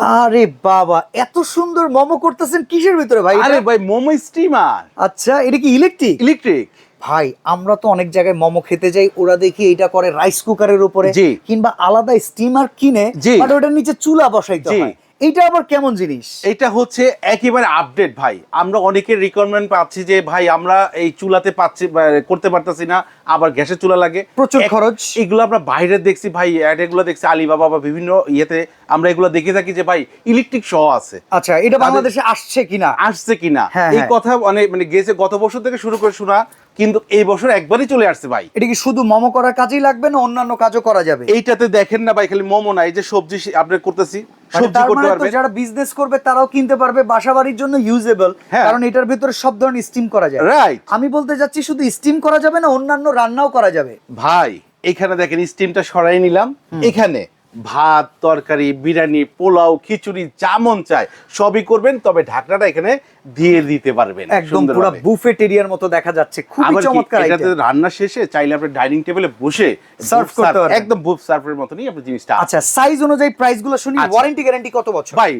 আরে বাবা এত সুন্দর মোমো করতেছেন কিসের ভিতরে ভাই আরে ভাই মোমো স্টিমার আচ্ছা এটা কি ইলেকট্রিক ইলেকট্রিক ভাই আমরা তো অনেক জায়গায় মোমো খেতে যাই ওরা দেখি এটা করে রাইস কুকারের উপরে। কিংবা আলাদা স্টিমার কিনে। বাট ওটার নিচে চুলা বসাইতে। হয় এইটা আবার কেমন জিনিস? এটা হচ্ছে একেবারে আপডেট ভাই। আমরা অনেকের রিকোয়ারমেন্ট পাচ্ছি যে ভাই আমরা এই চুলাতে পাচ্ছি করতে পারতাছি না আবার গ্যাসের চুলা লাগে। প্রচুর খরচ। এগুলো আমরা বাইরে দেখছি ভাই অ্যাড এগুলো দেখছি আলিবাবা বা বিভিন্ন ইয়েতে আমরা এগুলো দেখে থাকি যে ভাই ইলেকট্রিক সহ আছে। আচ্ছা এটা বাংলাদেশে আসছে কিনা? আসছে কিনা? হ্যাঁ, এই হ্যাঁ। কথা মানে মানে গেছে গত বছর থেকে শুরু করে শোনা কিন্তু এই বছর একবারই চলে আসছে ভাই। এটা কি শুধু মোমো করার কাজেই লাগবে না অন্যান্য কাজও করা যাবে? এইটাতে দেখেন না ভাই খালি মোমো নাই যে সবজি আপনি করতেছি সবজি তার করতে পারবে। যারা বিজনেস করবে তারাও কিনতে পারবে। বাসাবাড়ির জন্য ইউজেবল হ্যাঁ। কারণ এটার ভিতরে সব ধরনের স্টিম করা যায়। রাইট আমি বলতে যাচ্ছি শুধু স্টিম করা যাবে না অন্যান্য রান্নাও করা যাবে। ভাই এখানে দেখেন স্টিমটা সরাই নিলাম। এখানে ভাত তরকারি বিরিয়ানি পোলাও খিচুড়ি যা মন চায় সবই করবেন তবে ঢাকনাটা এখানে দিয়ে দিতে পারবেন একদম পুরো। বুফেট এরিয়ার মতো দেখা যাচ্ছে খুবই চমৎকার এটাতে। রান্না শেষে চাইলে আপনি ডাইনিং টেবিলে বসে বুফ করতে সার্ভ- পারবেন। একদম বুফ সার্ভের মতনই আপনি জিনিসটা আচ্ছা সাইজ অনুযায়ী প্রাইসগুলো শুনি আচ্ছা। ওয়ারেন্টি গ্যারান্টি কত বছর ভাই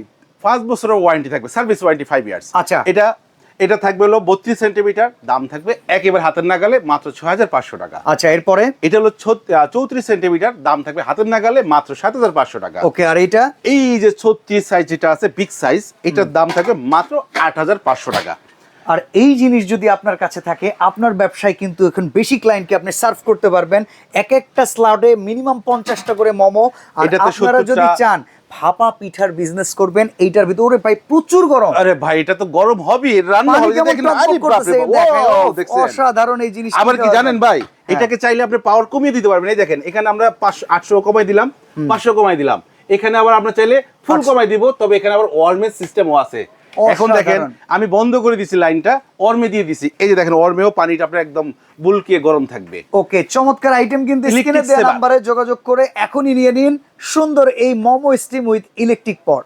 পাঁচ বছরের ওয়ারেন্টি থাকবে সার্ভিস ওয়ারেন্টি ফাইভ ইয়ার্স আচ্ছা। এটা এটা থাকবে হলো বত্রিশ সেন্টিমিটার দাম থাকবে একেবারে হাতের নাগালে মাত্র ছয় হাজার পাঁচশো টাকা। আচ্ছা এরপরে? এটা হলো চৌত্রিশ সেন্টিমিটার দাম থাকবে হাতের নাগালে মাত্র সাত হাজার পাঁচশো টাকা। ওকে আর এটা এই যে ছত্রিশ সাইজ যেটা আছে বিগ সাইজ এটার দাম থাকবে মাত্র আট হাজার পাঁচশো টাকা। আর এই জিনিস যদি আপনার কাছে থাকে আপনার ব্যবসায় কিন্তু এখন বেশি ক্লায়েন্টকে আপনি সার্ভ করতে পারবেন। এক একটা স্লাউডে মিনিমাম পঞ্চাশটা করে মোমো আর আপনারা যদি চান ভাপা পিঠার বিজনেস করবেন এইটার ভিতরে ভাই প্রচুর গরম আরে ভাই এটা তো গরম হবে রান্না হবে দেখেন আরে বাপরে? অসাধারণ এই জিনিস আবার কি জানেন ভাই হ্যাঁ। এটাকে চাইলে আপনি পাওয়ার কমিয়ে দিতে পারবেন এই দেখেন এখানে আমরা পাঁচশো আটশো কমাই দিলাম পাঁচশো কমাই দিলাম এখানে আবার আমরা চাইলে ফুল। কমাই দিব তবে এখানে আবার ওয়ার্মের সিস্টেমও আছে এখন দেখেন আমি বন্ধ করে দিছি লাইনটা অর্মে দিয়ে দিছি। এই যে দেখেন অর্মেও পানিটা আপনার একদম বুলকিয়ে গরম থাকবে। ওকে চমৎকার আইটেম কিন্তু স্ক্রিনে দেওয়া নাম্বারে যোগাযোগ করে এখনই নিয়ে নিন সুন্দর এই momo steam with electric pot